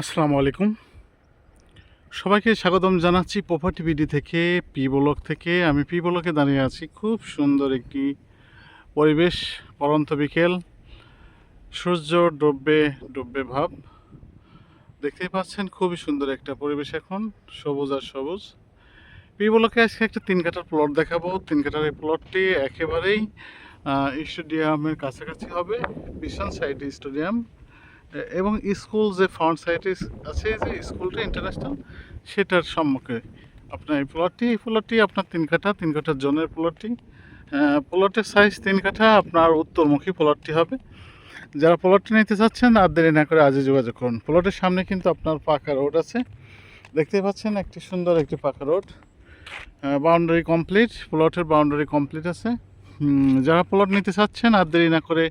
আসসালামু আলাইকুম। সবাইকে স্বাগতম জানাচ্ছি প্রপার্টি বিডি থেকে, পি ব্লক থেকে। আমি পি ব্লকে দাঁড়িয়ে আছি খুব সুন্দর একটি পরিবেশ, পরন্ত বিকেল, সূর্য ডুববে ডুববে ভাব। দেখতেই পাচ্ছেন খুবই সুন্দর একটা পরিবেশ এখন, সবুজ আর সবুজ। পি ব্লকে আজকে একটা তিন কাটার প্লট দেখাবো। তিন কাটার এই প্লটটি একেবারেই স্টেডিয়ামের কাছাকাছি হবে, বিশাল সাইড স্টেডিয়াম এবং স্কুল যে ফ্রন্ট সাইডে আছে যে স্কুলটা ইন্টারন্যাশনাল সেটার সম্মুখে আপনার এই প্লটটি এই প্লটটি আপনার তিন কাঠা, তিন কাঠার জনের প্লটটি প্লটের সাইজ তিন কাঠা, আপনার উত্তরমুখী প্লটটি হবে। যারা প্লটটি নিতে চাচ্ছেন, আর দেরি না করে আজই যোগাযোগ করুন। প্লটের সামনে কিন্তু আপনার পাকা রোড আছে। দেখতে পাচ্ছেন একটি সুন্দর একটি পাকা রোড বাউন্ডারি কমপ্লিট প্লটের বাউন্ডারি কমপ্লিট আছে। যারা প্লট নিতে চাচ্ছেন আর দেরি না করে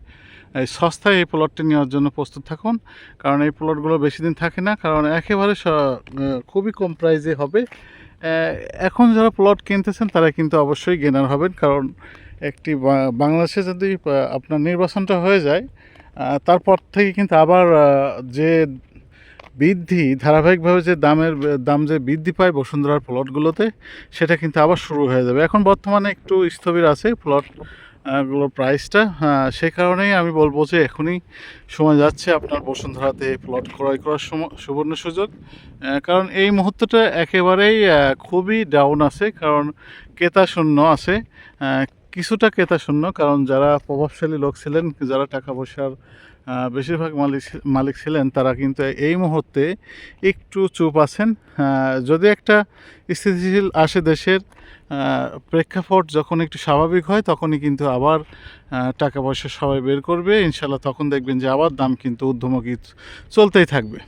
সস্তায় এই প্লটটি নেওয়ার জন্য প্রস্তুত থাকুন। কারণ এই প্লটগুলো বেশি দিন থাকে না, কারণ একেবারে খুবই কম প্রাইজে হবে। এখন যারা প্লট কিনতেছেন, তারা কিন্তু অবশ্যই গেনার হবেন। কারণ একটি বাংলাদেশে যদি আপনার নির্বাচনটা হয়ে যায় তারপর থেকে কিন্তু আবার যে বৃদ্ধি, ধারাবাহিকভাবে যে দামের, দাম যে বৃদ্ধি পায় বসুন্ধরার প্লটগুলোতে, সেটা কিন্তু আবার শুরু হয়ে যাবে। এখন বর্তমানে একটু স্থবির আছে প্লটগুলোর প্রাইসটা সেই কারণেই আমি বলব যে এখনই সময় যাচ্ছে আপনার বসুন্ধরাতে প্লট ক্রয় করার সুবর্ণ সুযোগ। কারণ এই মুহূর্তটা একেবারেই খুবই ডাউন আছে, কারণ ক্রেতা শূন্য আছে। কিছুটা ক্রেতা শূন্য, কারণ যারা প্রভাবশালী লোক ছিলেন, যারা টাকা পয়সার বেশিরভাগ মালিক মালিক ছিলেন, তারা কিন্তু এই মুহূর্তে একটু চুপ আছেন। যদি একটা স্থিতিশীল আসে দেশের প্রেক্ষাপট যখন একটু স্বাভাবিক হয়, তখনই কিন্তু আবার টাকা পয়সা সবাই বের করবে। ইনশাল্লাহ তখন দেখবেন যে আবার দাম কিন্তু ঊর্ধ্বমুখী চলতেই থাকবে।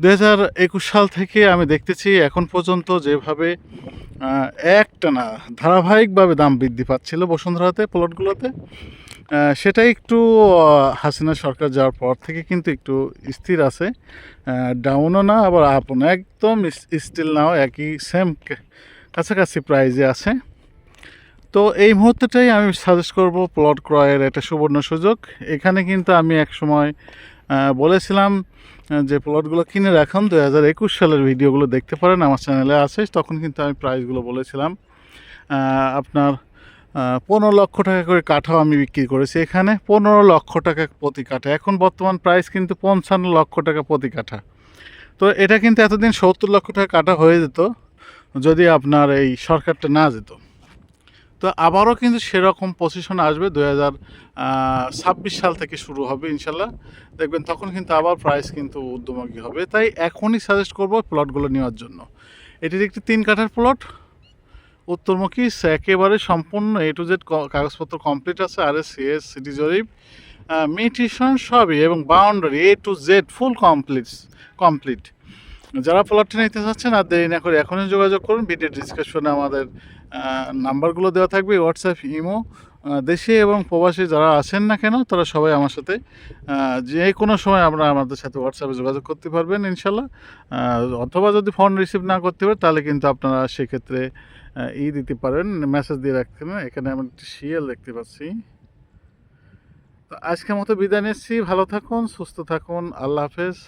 দু হাজার একুশ সাল থেকে আমি দেখতেছি এখন পর্যন্ত যেভাবে একটানা ধারাবাহিকভাবে দাম বৃদ্ধি পাচ্ছিল বসুন্ধরাতে, প্লটগুলোতে সেটা একটু হাসিনা সরকার যাওয়ার পর থেকে কিন্তু একটু স্থির আছে। ডাউনও না, আবার আপও না। একদম স্টিল নাও, একই সেম কাছাকাছি প্রাইজে আছে। তো এই মুহূর্তটাই আমি সাজেস্ট করব প্লট ক্রয়ের একটা সুবর্ণ সুযোগ। এখানে কিন্তু আমি এক সময় বলেছিলাম যে প্লটগুলো কিনে রাখুন। দু হাজার একুশ সালের ভিডিওগুলো দেখতে পারেন, আমার চ্যানেলে আছে। তখন কিন্তু আমি প্রাইসগুলো বলেছিলাম। আপনার পনেরো লক্ষ টাকা করে কাঠাও আমি বিক্রি করেছি। এখানে পনেরো লক্ষ টাকা প্রতি কাঠা। এখন বর্তমান প্রাইস কিন্তু পঞ্চান্ন লক্ষ টাকা প্রতি কাঠা। তো এটা কিন্তু এতদিন সত্তর লক্ষ টাকা কাটা হয়ে যেত, যদি আপনার এই সরকারটা না যেত। তো আবারও কিন্তু সেরকম পজিশন আসবে দু হাজার ছাব্বিশ সাল থেকে শুরু হবে ইনশাল্লাহ। দেখবেন তখন কিন্তু আবার প্রাইস কিন্তু ঊর্ধ্বমুখী হবে। তাই এখনই সাজেস্ট করব প্লটগুলো নেওয়ার জন্য। এটির একটি তিন কাঠার প্লট উত্তরমুখী, একেবারে সম্পূর্ণ এ টু জেড কাগজপত্র কমপ্লিট আছে আর এস সিএস সিটি জরিপ মিটিশন সবই এবং boundary A to Z full complete complete যারা প্লটটি নিতে চাচ্ছেন আর দেরি না করে এখনই যোগাযোগ করুন, ভিডিও ডিসকাশনে আমাদের নাম্বারগুলো দেওয়া থাকবে হোয়াটসঅ্যাপ ইমো দেশে এবং প্রবাসী যারা আছেন না কেন, তারা সবাই আমার সাথে যে কোনো সময় আমরা আমাদের সাথে হোয়াটসঅ্যাপে যোগাযোগ করতে পারবেন, ইনশাল্লাহ। অথবা যদি ফোন রিসিভ না করতে পারেন তাহলে কিন্তু আপনারা সেক্ষেত্রে ই দিতে পারেন মেসেজ দিয়ে রাখতে পারেন এখানে আমরা একটি শিয়াল দেখতে পাচ্ছি। তো আজকের মতো বিদায় নিচ্ছি। ভালো থাকুন, সুস্থ থাকুন। আল্লাহ হাফেজ।